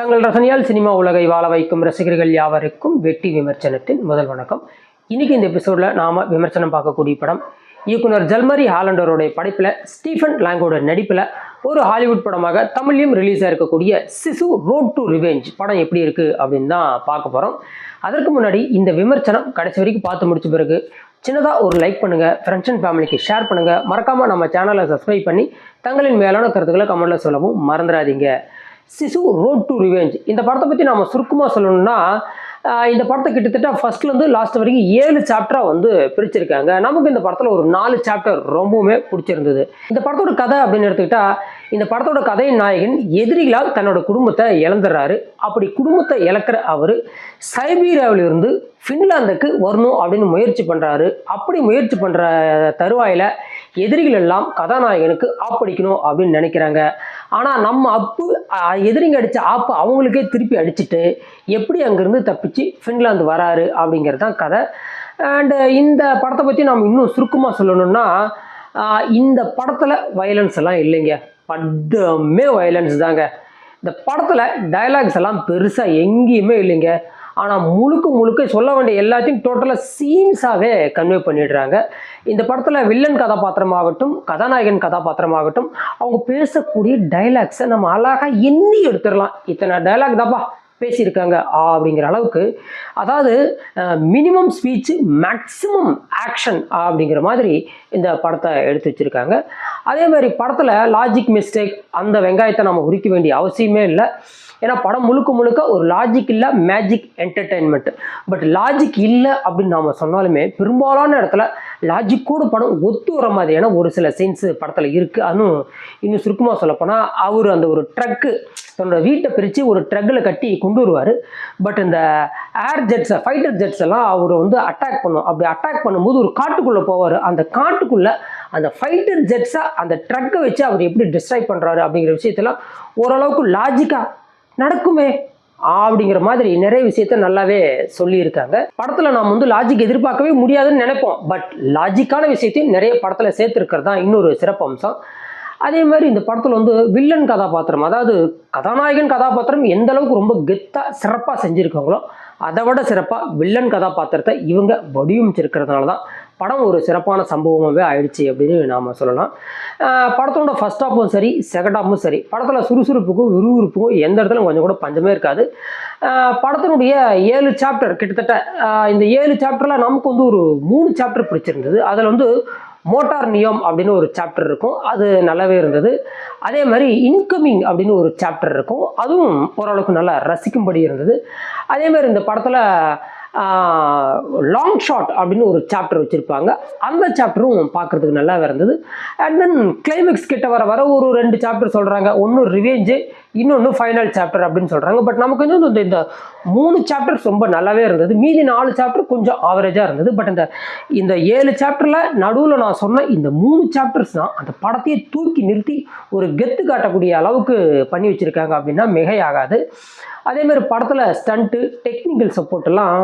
தங்கள் ரசனையால் சினிமா உலகை வாழ வைக்கும் ரசிகர்கள் யாவருக்கும் வெட்டி விமர்சனத்தின் முதல் வணக்கம். இன்றைக்கி இந்த எபிசோடில் நாம விமர்சனம் பார்க்கக்கூடிய படம் இயக்குனர் ஜல்மரி ஹாலண்டருடைய படைப்பில் ஸ்டீஃபன் லாங்கோட நடிப்பில் ஒரு ஹாலிவுட் படமாக தமிழ்லையும் ரிலீஸாக இருக்கக்கூடிய சிசு ரோட் டு ரிவெஞ்ச் படம் எப்படி இருக்குது அப்படின்னு தான் பார்க்க போகிறோம் அதற்கு முன்னாடி இந்த விமர்சனம் கடைசி வரைக்கும் பார்த்து முடிச்ச பிறகு சின்னதாக ஒரு லைக் பண்ணுங்க ஃப்ரெண்ட்ஸ் அண்ட் ஃபேமிலிக்கு ஷேர் பண்ணுங்கள் மறக்காமல் நம்ம சேனலை சப்ஸ்கிரைப் பண்ணி தங்களின் மேலான கருத்துக்களை கமெண்ட்டில் சொல்லவும் மறந்துடாதீங்க. சிசு ரோட் டு ரிவெஞ்ச் இந்த படத்தை பற்றி நம்ம சுருக்கமாக சொல்லணும்னா இந்த படத்தை கிட்டத்தட்ட ஃபர்ஸ்ட்லேருந்து லாஸ்ட் வரைக்கும் ஏழு சாப்டராக வந்து பிரிச்சிருக்காங்க. நமக்கு இந்த படத்தில் ஒரு நாலு சாப்டர் ரொம்பவுமே பிடிச்சிருந்தது. இந்த படத்தோட கதை அப்படின்னு எடுத்துக்கிட்டா இந்த படத்தோட கதையின் நாயகன் எதிரிகளால் தன்னோட குடும்பத்தை இழந்துடுறாரு. அப்படி குடும்பத்தை இழக்கிற அவர் சைபீரியாவிலிருந்து ஃபின்லாந்துக்கு வரணும் அப்படின்னு முயற்சி பண்ணுறாரு அப்படி முயற்சி பண்ணுற தருவாயில் எதிரிகள் எல்லாம் கதாநாயகனுக்கு ஆப்படிக்கணும் அப்படின்னு நினைக்கிறாங்க. ஆனால் நம்ம அப்பு எதிரிங்க அடித்த ஆப்பு அவங்களுக்கே திருப்பி அடிச்சுட்டு எப்படி அங்கேருந்து தப்பிச்சு ஃபின்லாந்து வராரு அப்படிங்கிறது தான் கதை. அண்டு இந்த படத்தை பற்றி நம்ம இன்னும் சுருக்கமாக சொல்லணும்னா இந்த படத்தில் வயலன்ஸ் எல்லாம் இல்லைங்க. பட்டமே வயலன்ஸ் தாங்க. இந்த படத்தில் டயலாக்ஸ் எல்லாம் பெருசாக எங்கேயுமே இல்லைங்க. ஆனால் முழுக்க முழுக்க சொல்ல வேண்டிய எல்லாத்தையும் டோட்டலாக சீன்ஸாகவே கன்வே பண்ணிடுறாங்க. இந்த படத்தில் வில்லன் கதாபாத்திரமாகட்டும் கதாநாயகன் கதாபாத்திரமாகட்டும் அவங்க பேசக்கூடிய டைலாக்ஸை நம்ம அழகாக எண்ணி எடுத்துடலாம். இத்தனை டைலாக் தாப்பா பேசியிருக்காங்க ஆ, அப்படிங்கிற அளவுக்கு. அதாவது மினிமம் ஸ்பீச் மேக்ஸிமம் ஆக்ஷன் அப்படிங்கிற மாதிரி இந்த படத்தை எடுத்து வச்சுருக்காங்க. அதே மாதிரி படத்தில் லாஜிக் மிஸ்டேக் அந்த வெங்காயத்தை நம்ம உரிக்க வேண்டிய அவசியமே இல்லை. ஏன்னா படம் முழுக்க முழுக்க ஒரு லாஜிக் இல்லை மேஜிக் என்டர்டெயின்மெண்ட் பட் லாஜிக் இல்லை அப்படின்னு நாம் சொன்னாலுமே பெரும்பாலான இடத்துல லாஜிக்கோடு படம் ஒத்து வர மாதிரியான ஒரு சில சீன்ஸ் படத்தில் இருக்குது அதுவும் இன்னும் சுருக்கமாக சொல்லப்போனால் அவர் அந்த ஒரு ட்ரக்கு தன்னோட வீட்டை பிரித்து ஒரு ட்ரக்கில் கட்டி கொண்டு வருவார். பட் இந்த ஏர் ஜெட்ஸை ஃபைட்டர் ஜெட்ஸ் எல்லாம் அவர் வந்து அட்டாக் பண்ணும். அப்படி அட்டாக் பண்ணும்போது ஒரு காட்டுக்குள்ளே போவார். அந்த காட்டுக்குள்ளே அந்த ஃபைட்டர் ஜெட்ஸை அந்த ட்ரக்கை வச்சு அவர் எப்படி டிஸ்ட்ராய் பண்ணுறாரு அப்படிங்கிற விஷயத்தெல்லாம் ஓரளவுக்கு லாஜிக்காக நடக்குமே அப்படிங்கிற மாதிரி நிறைய விஷயத்த நல்லாவே சொல்லியிருக்காங்க. படத்தில் நாம் வந்து லாஜிக் எதிர்பார்க்கவே முடியாதுன்னு நினைப்போம். பட் லாஜிக்கான விஷயத்தையும் நிறைய படத்தில் சேர்த்துருக்கிறது தான் இன்னொரு சிறப்பு அம்சம் அதே மாதிரி இந்த படத்தில் வந்து வில்லன் கதாபாத்திரம் அதாவது கதாநாயகன் கதாபாத்திரம் எந்த அளவுக்கு ரொம்ப கெத்தாக சிறப்பாக செஞ்சுருக்காங்களோ அதை விட சிறப்பாக வில்லன் கதாபாத்திரத்தை இவங்க வடிவமைச்சிருக்கிறதுனால தான் படம் ஒரு சிறப்பான சம்பவமாகவே ஆயிடுச்சு அப்படின்னு நாம் சொல்லலாம். படத்தோட ஃபஸ்ட் ஹாஃபும் சரி செகண்ட் ஹாஃபும் சரி. படத்தில் சுறுசுறுப்புக்கும் விறுவிறுப்புக்கும் எந்த இடத்துலையும் கொஞ்சம் கூட பஞ்சமே இருக்காது. படத்தினுடைய ஏழு சாப்டர் கிட்டத்தட்ட இந்த ஏழு சாப்டரில் நமக்கு வந்து ஒரு மூணு சாப்டர் பிடிச்சிருந்தது. அதில் வந்து மோட்டார் நியம் அப்படின்னு ஒரு சாப்டர் இருக்கும். அது நல்லாவே இருந்தது. அதே மாதிரி இன்கமிங் அப்படின்னு ஒரு சாப்டர் இருக்கும். அதுவும் ஓரளவுக்கு நல்லா ரசிக்கும்படி இருந்தது. அதே மாதிரி இந்த படத்தில் லாங் ஷாட் அப்படின்னு ஒரு சாப்டர் வச்சுருப்பாங்க. அந்த சாப்டரும் பார்க்குறதுக்கு நல்லாவே இருந்தது. அண்ட் தென் கிளைமேக்ஸ் கிட்ட வர வர ஒரு ரெண்டு சாப்டர் சொல்கிறாங்க ஒன்று ரிவேஞ்சு இன்னொன்று ஃபைனல் சாப்டர் அப்படின்னு சொல்கிறாங்க பட் நமக்கு வந்து இந்த இந்த மூணு சாப்டர்ஸ் ரொம்ப நல்லாவே இருந்தது. மீதி நாலு சாப்டர் கொஞ்சம் ஆவரேஜாக இருந்தது. பட் இந்த இந்த ஏழு சாப்டரில் நடுவில் நான் சொன்ன இந்த மூணு சாப்டர்ஸ் தான் அந்த படத்தையே தூக்கி நிறுத்தி ஒரு கெத்து காட்டக்கூடிய அளவுக்கு பண்ணி வச்சுருக்காங்க அப்படின்னா மிகையாகாது. அதேமாதிரி படத்தில் ஸ்டண்ட்டு டெக்னிக்கல் சப்போர்ட்டெல்லாம்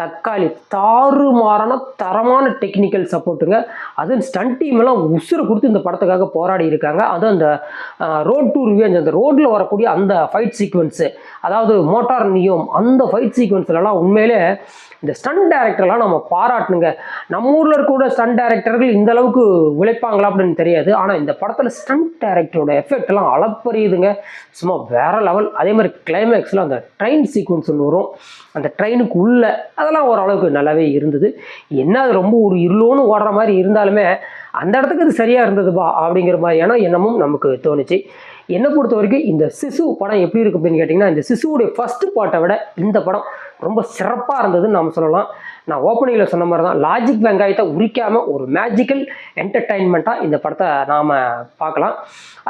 தக்காளி தாறுமாறான தரமான டெக்னிக்கல் சப்போர்ட்டுங்க அதுவும் ஸ்டண்ட் டீம் எல்லாம் கொடுத்து இந்த படத்துக்காக போராடி இருக்காங்க. அதுவும் அந்த ரோட் டு ரிவெஞ்ச் அந்த ரோட்டில் வரக்கூடிய அந்த ஃபைட் சீக்வன்ஸு அதாவது மோட்டார் நியோம் அந்த ஃபைட் சீக்வன்ஸ்லலாம் உண்மையிலே இந்த ஸ்டன் டேரக்டர்லாம் நம்ம பாராட்டணுங்க. நம்ம ஊரில் இருக்கக்கூடிய ஸ்டன் டேரக்டர்கள் இந்த அளவுக்கு உழைப்பாங்களா அப்படின்னு தெரியாது. ஆனால் இந்த படத்தில் ஸ்டண்ட் டேரக்டரோட எஃபெக்ட் எல்லாம் அளப்பறியுதுங்க. சும்மா வேற லெவல் அதே மாதிரி கிளைமேக்ஸில் அந்த ட்ரெயின் சீக்வன்ஸ் ஒன்று வரும். அந்த ட்ரெயினுக்கு உள்ள அதெல்லாம் ஓரளவுக்கு நல்லாவே இருந்தது. என்ன அது ரொம்ப ஒரு இருளோன்னு ஓடுற மாதிரி இருந்தாலுமே அந்த இடத்துக்கு அது சரியாக இருந்ததுப்பா அப்படிங்கிற மாதிரியான எண்ணமும் நமக்கு தோணுச்சு. என்னை பொறுத்த வரைக்கும் இந்த சிசு படம் எப்படி இருக்கு அப்படின்னு கேட்டிங்கன்னா இந்த சிசுவுடைய ஃபஸ்ட்டு பாட்டை விட இந்த படம் ரொம்ப சிறப்பாக இருந்ததுன்னு நம்ம சொல்லலாம். நான் ஓப்பனிங்கில் சொன்ன மாதிரி தான் லாஜிக் வெங்காயத்தை உரிக்காமல் ஒரு மேஜிக்கல் என்டர்டைன்மெண்ட்டாக இந்த படத்தை நாம் பார்க்கலாம்.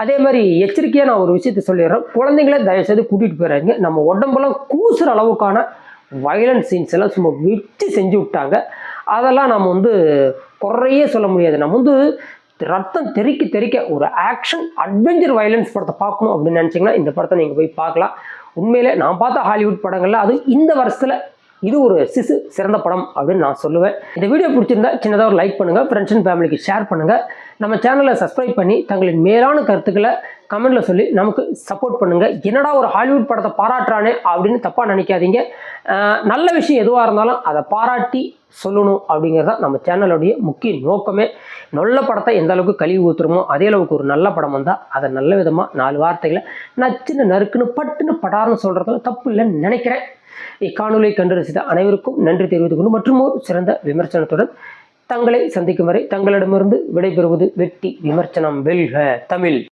அதே மாதிரி எச்சரிக்கையாக நான் ஒரு விஷயத்த சொல்லிடுறேன். குழந்தைங்கள தயவுசெய்து கூட்டிகிட்டு போயிடாதீங்க. நம்ம உடம்பெல்லாம் கூசுகிற அளவுக்கான வயலன்ஸ் சீன்ஸ் எல்லாம் சும்மா வெட்டி செஞ்சு விட்டாங்க. அதெல்லாம் நம்ம வந்து குறையே சொல்ல முடியாது. நம்ம வந்து ரத்தம் தெறிக்க தெறிக்க ஒரு ஆக்ஷன் அட்வென்ச்சர் வயலன்ஸ் படத்தை பார்க்கணும் அப்படின்னு நினச்சிங்கன்னா இந்த படத்தை நீங்கள் போய் பார்க்கலாம். உண்மையிலே நான் பார்த்த ஹாலிவுட் படங்கள்ல அது இந்த வருஷத்தில் இது ஒரு சிசு சிறந்த படம் அப்படின்னு நான் சொல்லுவேன். இந்த வீடியோ பிடிச்சிருந்தா சின்னதாக ஒரு லைக் பண்ணுங்கள் ஃப்ரெண்ட்ஸ் அண்ட் ஃபேமிலிக்கு ஷேர் பண்ணுங்கள் நம்ம சேனலை சப்ஸ்கிரைப் பண்ணி தங்களின் மேலான கருத்துக்களை கமெண்ட்டில் சொல்லி நமக்கு சப்போர்ட் பண்ணுங்கள் என்னடா ஒரு ஹாலிவுட் படத்தை பாராட்டுறானே அப்படின்னு தப்பாக நினைக்காதீங்க. நல்ல விஷயம் எதுவாக இருந்தாலும் அதை பாராட்டி சொல்லணும் அப்படிங்கிறது தான் நம்ம சேனலுடைய முக்கிய நோக்கமே. நல்ல படத்தை எந்த அளவுக்கு கழுவி ஊற்றுறோமோ அதே அளவுக்கு ஒரு நல்ல படம் வந்தால் அதை நல்ல விதமாக நாலு வார்த்தைகளை நச்சுன்னு நறுக்குன்னு பட்டுன்னு படார்னு சொல்கிறதுல தப்பு இல்லைன்னு நினைக்கிறேன். இக்காணொலியை கண்டு ரசித்த அனைவருக்கும் நன்றி தெரிவித்துக் கொண்டு மற்றும் ஒரு சிறந்த விமர்சனத்துடன் தங்களை சந்திக்கும் வரை தங்களிடமிருந்து விடைபெறுவது வெட்டி விமர்சனம் வெல்க தமிழ்.